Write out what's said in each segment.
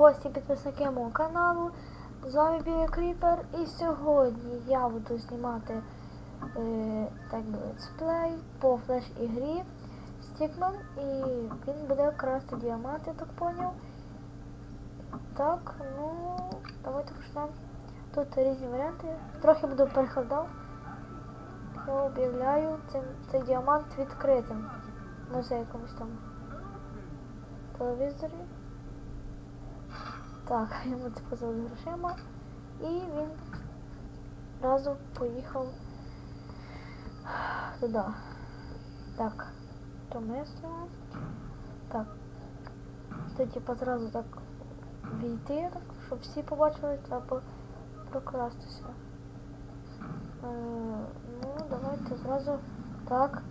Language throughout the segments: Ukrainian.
гості підписники мого каналу. З вами Білий Кріпер і сьогодні я буду знімати е, так летсплей по флеш ігрі Стікмен і він буде красти діамант, я так поняв. Так, ну давайте почнемо. Тут різні варіанти. Трохи буду перекладав. Я об'являю цим, цей діамант відкритим. Може якомусь там телевізорі. Так, йому це позад грошима. І він разом поїхав туди. Так, то ми мислимо. Так. Це типу зразу так війти, так, щоб всі побачили, треба прокрастися. Е, ну, давайте зразу. Так.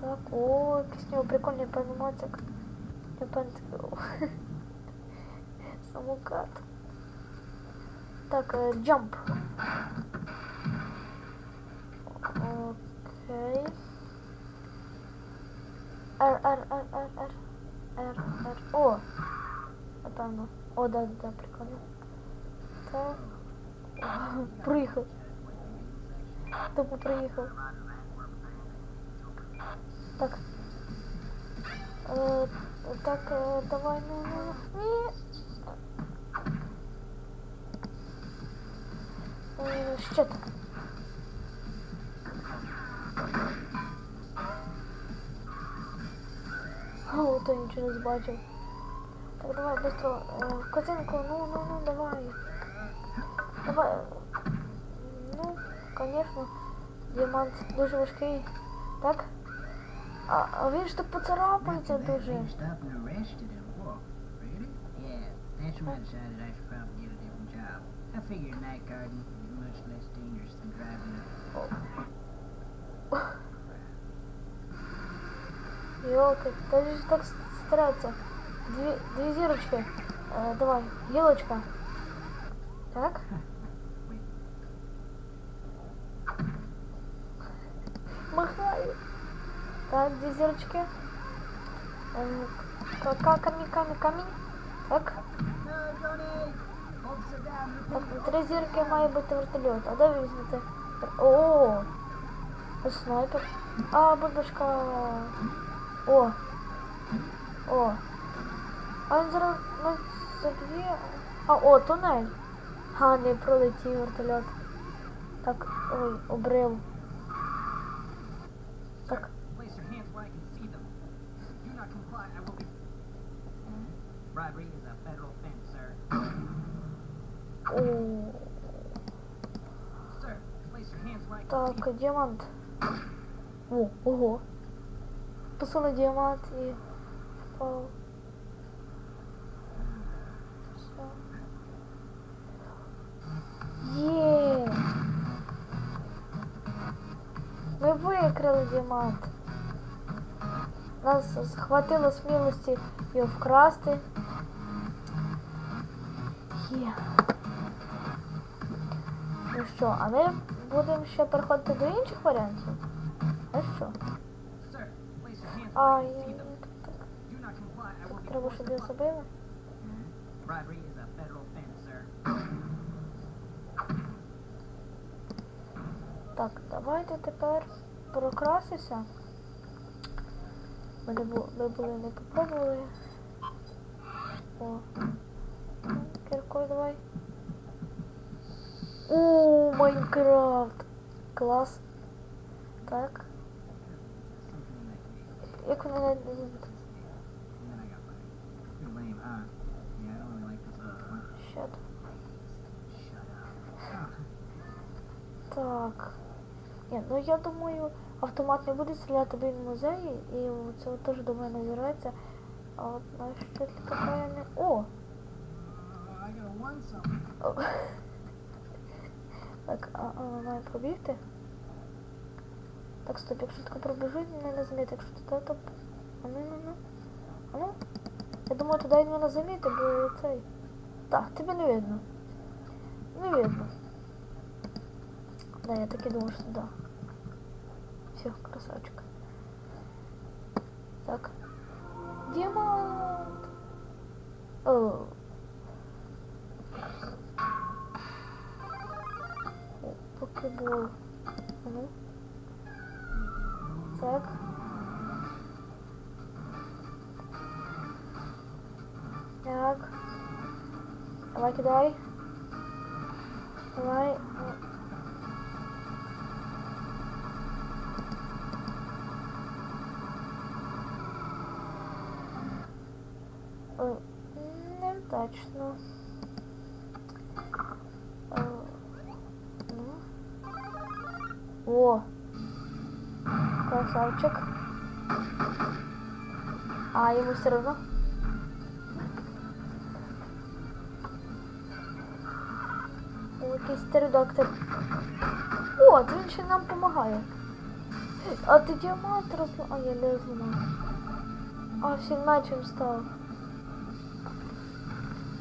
Так, о, якийсь у нього прикольний Я открыл. Самокат. Так, э, джамп. Окей. Р, Р, Р, Р, Р. Р, Р. О! Вот оно. О, да, да, да, прикольно. Так. Прыгал. Тупо проехал. так, е, давай, ну, ну, ну. Ні. Е, що так? О, то нічого не збачив. Так, давай, быстро. Е, Козинку, ну, ну, ну, давай. Давай. Ну, конечно, діамант дуже важкий. Так? А, а він ж так поцарапається дуже. Ёлка, ты же так старается, Две, две зирочки. Э, давай, елочка. Так. Так, дві зірочки. Е, ка- ка- камінь, камінь, камінь. Так. Так, на три зірки має бути вертольот. А де ви візьмете? О! Це снайпер. А, бульбашка. О. О. А він зараз нас заб'є. А, о, тунель. Га, не пролетів вертольот. Так, ой, обрив. Так, діамант. О, ого. Посуну діамант і впав. Є. Ми викрили діамант. Нас схватило смілості його вкрасти. Є. Ну що, а ми будемо ще переходити до інших варіантів? А що? Your hands А, я, так, треба, federal offense, sir. Так, давайте тепер прокрасися. Ми, не бу- ми були не попробували. О. Кіркою давай. О, Майнкрафт! Клас. Так. Як вони. Щет. Так. Ні, ну я думаю, автомат не буде стріляти він в музеї, і це теж до мене зірається. А от на що така я не. О! Так, а, а має пробігти. Так, стоп, якщо таке пробіжить, мене не замітить, якщо туди, то... А ну, ну, ну. А ну? Я думаю, туди він мене замітить, бо цей... Так, тебе не видно. Не видно. Да, я так і думав, що туди. Все, красавчик. Так. Діамант! О. Покебол. А Ну. Так. Так. Давай кидай. Давай. Е, Невдачно. О! Красавчик. А, ему все равно. Якийсь птеродактиль. О, це він ще нам допомагає. А ти діамант розла... А, я не зламав. А, всім мечем став.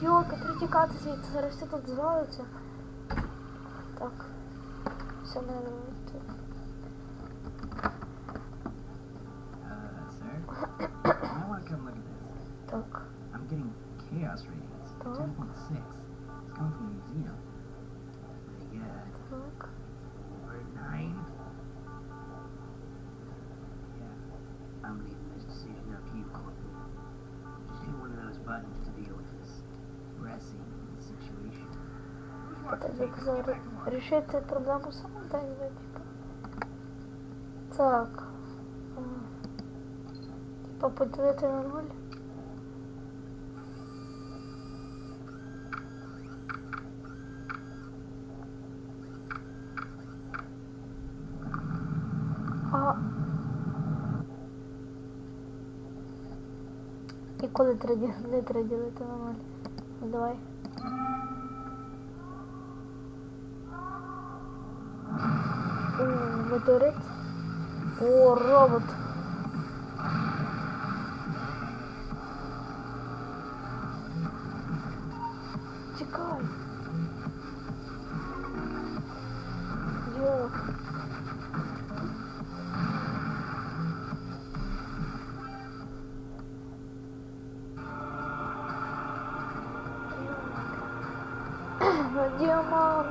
Йолка, треба тікати звідси, зараз все тут звалиться. Так. Все не Oh. 10.6. It's coming from the museum. Pretty good. Так. Over 9. Yeah. I'm leaving this decision up to you, Corporal. Just hit one of those buttons to deal with this pressing situation. Так, як зараз рішити проблему саме дай мені, типа. Так. А, Типа поділити на нуль. І коли треба ді- не треба ділити на нуль? Ну давай. О, метеорит. О, робот. Тікай. Діамант.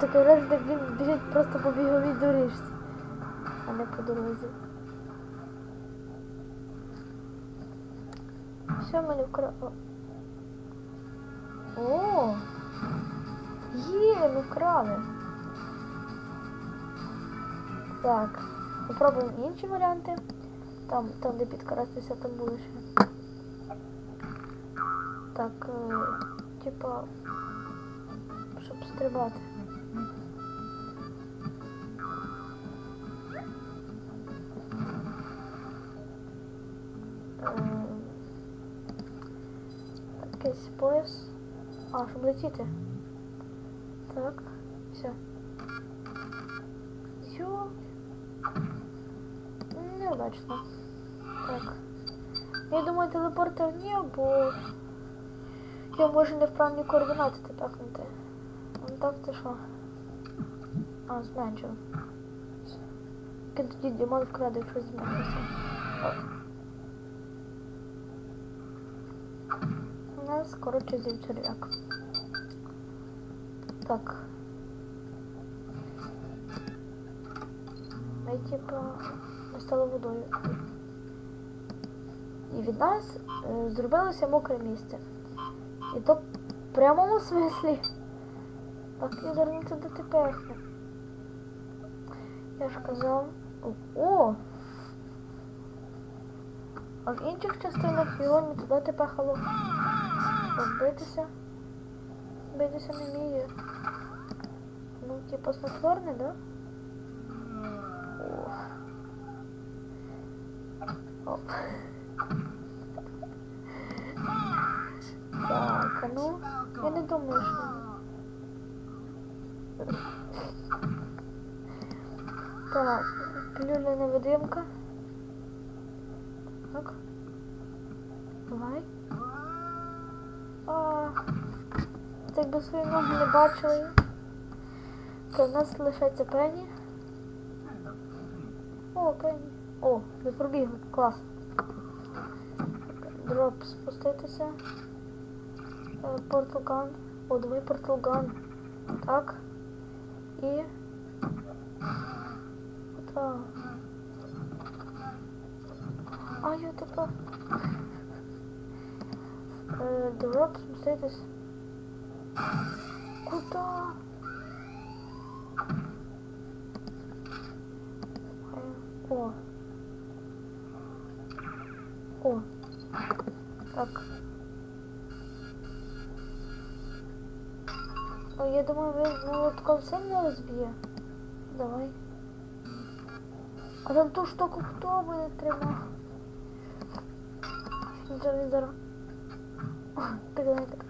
Так враження, він біжить просто по біговій доріжці, а не по дорозі. Що мене вкрали? О! Є, ми вкрали. Так, попробуємо інші варіанти. Там, там де підкрастися, там були ще. Так, е, типа, щоб стрибати. Ем, Якийсь пояс. А, щоб летіти. Так, все. Йо. Неудачно. Так. Я думаю, телепортер ні, бо я можу неправильні координати тепехнути. Ну так ти що? А, зменшив. Тоді Дімон вкраде, якщо зменшився. У нас, коротше, зів черв'як. Так. Ми типа ми стали водою. І від нас е, зробилося мокре місце. І то в прямому смислі. Так я зараз не туди. Я ж казав. О! А в інших частинах його не туди тепехало. Битися. Битися не вміє. Ну, типа снотворне, да? О. Оп. Так, а ну, я не думаю, що. Так, пілюля невидимка. Так. Давай. А, так би свої ноги не бачили. То в нас лишається пені. О, окей. О, ви пробігли, клас. Дроп спуститися. Е, Порталган. О, давай порталган. Так. І. Куда? А, я тепер. Е, Дроп спуститись. Куда? Е, О. О. Так. О, я думаю, він молотком сильно розб'є. Давай. А там ту штуку хто буде зараз. О, Так, давай, так.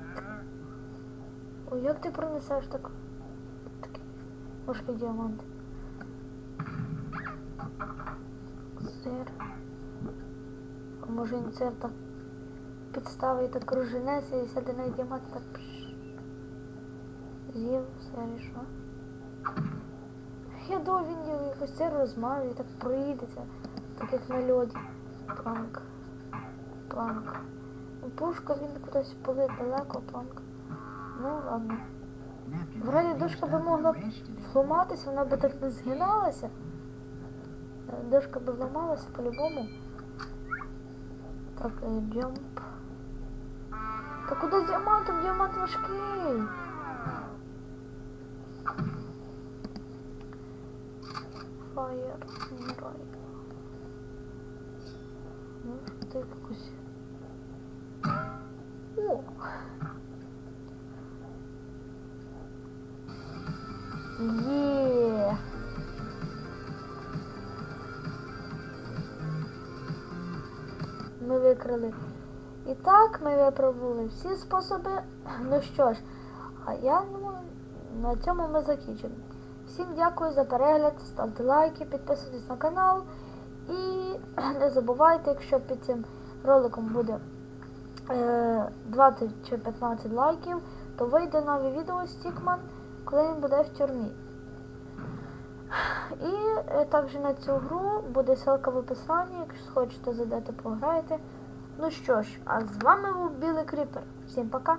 Ой, як ти пронесеш так? Такий важкий діамант. Сир. А може він сир так підставить так кружинеться і сяде на діамант так пш. З'їв сир і що? Я думав, він якось сир розмаже і так проїдеться, так як на льоді. Планк. Планк. Пушка він кудись полить далеко, планк. Ну ладно. Вроді дошка би могла зламатися, вона би так не згиналася. Дошка би зламалася по-любому. Так, джамп. Та куди з діамантом? Діамант важкий. Фаєр. Рай. Ну, ти якось. О! Є. Ми викрили. І так ми випробували всі способи. Ну що ж, а я думаю, на цьому ми закінчимо. Всім дякую за перегляд, ставте лайки, підписуйтесь на канал. І не забувайте, якщо під цим роликом буде е, 20 чи 15 лайків, то вийде нове відео Стікман, коли він буде в тюрмі. І е, також на цю гру буде ссылка в описанні, якщо хочете зайдете, пограєте. Ну що ж, а з вами був Білий Кріпер. Всім пока!